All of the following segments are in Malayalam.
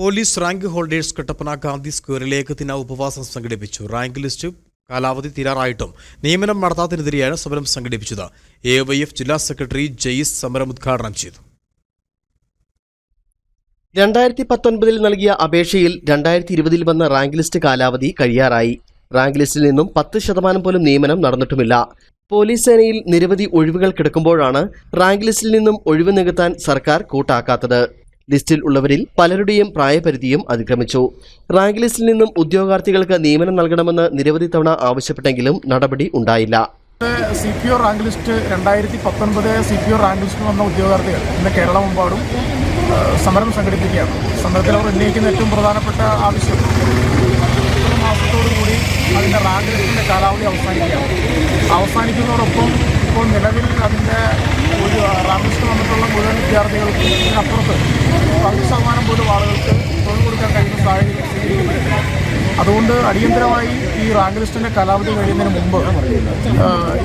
Police rank holders Kattappana Gandhi സ്ക്വയറിൽ ഏകദിന ഉപവാസം സംഘടിപ്പിച്ചു. റാങ്ക് ലിസ്റ്റ് കാലാവധി തീരാറായിട്ടും നിയമനം നടത്താത്തതിനെതിരെയാണ് സമരം സംഘടിപ്പിച്ചത്. എ വൈ എഫ് ജില്ലാ സെക്രട്ടറി ജയിസ് സമരം ഉദ്ഘാടനം ചെയ്തു. രണ്ടായിരത്തി പത്തൊൻപതിൽ നൽകിയ അപേക്ഷയിൽ രണ്ടായിരത്തി ഇരുപതിൽ വന്ന റാങ്ക് ലിസ്റ്റ് കാലാവധി കഴിയാറായി. റാങ്ക് ലിസ്റ്റിൽ നിന്നും പത്ത് ശതമാനം പോലും നിയമനം നടന്നിട്ടുമില്ല. പോലീസ് സേനയിൽ നിരവധി ഒഴിവുകൾ കിടക്കുമ്പോഴാണ് റാങ്ക് ലിസ്റ്റിൽ നിന്നും ഒഴിവ് നികത്താൻ സർക്കാർ കൂട്ടാക്കാത്തത്. ലിസ്റ്റിൽ ഉള്ളവരിൽ പലരുടെയും പ്രായപരിധിയും അതിക്രമിച്ചു. റാങ്ക് ലിസ്റ്റിൽ നിന്നും ഉദ്യോഗാർത്ഥികൾക്ക് നിയമനം നൽകണമെന്ന് നിരവധി തവണ ആവശ്യപ്പെട്ടെങ്കിലും നടപടി ഉണ്ടായില്ല. C P O rank list രണ്ടായിരത്തി പത്തൊൻപത് C P O rank list വന്ന ഉദ്യോഗാർത്ഥികൾ ഇന്ന് കേരളമെമ്പാടും സമരം സംഘടിപ്പിക്കുകയാണ്. സമരത്തിൽ അവർ ഉന്നയിക്കുന്ന ഏറ്റവും പ്രധാനപ്പെട്ട ആവശ്യം മാസത്തോടുകൂടി മാസത്തോടു കൂടി അതിന്റെ റാങ്ക് ലിസ്റ്റിന്റെ കാലാവധി അവസാനിക്കുകയാണ്. അവസാനിക്കുന്നതോടൊപ്പം ഇപ്പോൾ നിലവിൽ അതിന്റെ ഒരു റാങ്ക് ലിസ്റ്റ് വന്നിട്ടുള്ള മുഴുവൻ വിദ്യാർത്ഥികൾക്കും പകുതി ശതമാനം പോലും ആളുകൾക്ക് തൊഴിൽ കൊടുക്കാൻ കഴിയുന്ന സാഹചര്യം അതുകൊണ്ട് അടിയന്തരമായി ഈ റാങ്ക് ലിസ്റ്റിന്റെ കാലാവധി കഴിയുന്നതിന് മുമ്പ്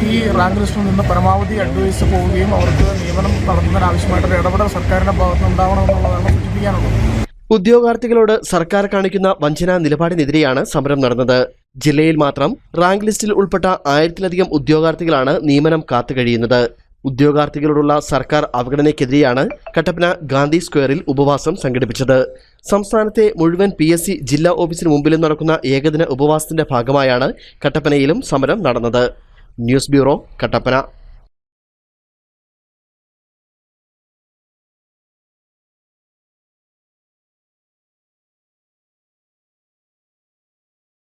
ഈ റാങ്ക് ലിസ്റ്റിൽ നിന്ന് പരമാവധി അഡ്വൈസ് പോവുകയും അവർക്ക് നിയമനം നടത്തുന്നതിന് ആവശ്യമായിട്ടൊരു ഇടപെടൽ സർക്കാരിന്റെ ഭാഗത്ത് ഉണ്ടാവണമെന്നുള്ളതാണ് സൂചിപ്പിക്കാനുള്ളത്. ഉദ്യോഗാർത്ഥികളോട് സർക്കാർ കാണിക്കുന്ന വഞ്ചനാ നിലപാടിനെതിരെയാണ് സമരം നടന്നത്. ജില്ലയിൽ മാത്രം റാങ്ക് ലിസ്റ്റിൽ ഉൾപ്പെട്ട ആയിരത്തിലധികം ഉദ്യോഗാർത്ഥികളാണ് നിയമനം കാത്തുകഴിയുന്നത്. ഉദ്യോഗാർത്ഥികളോടുള്ള സർക്കാർ അവഗണനയ്ക്കെതിരെയാണ് കട്ടപ്പന ഗാന്ധി സ്ക്വയറിൽ ഉപവാസം സംഘടിപ്പിച്ചത്. സംസ്ഥാനത്തെ മുഴുവൻ പി എസ് സി ജില്ലാ ഓഫീസിന് മുമ്പിലും നടക്കുന്ന ഏകദിന ഉപവാസത്തിന്റെ ഭാഗമായാണ് കട്ടപ്പനയിലും സമരം നടന്നത്. News bureau Kattappana.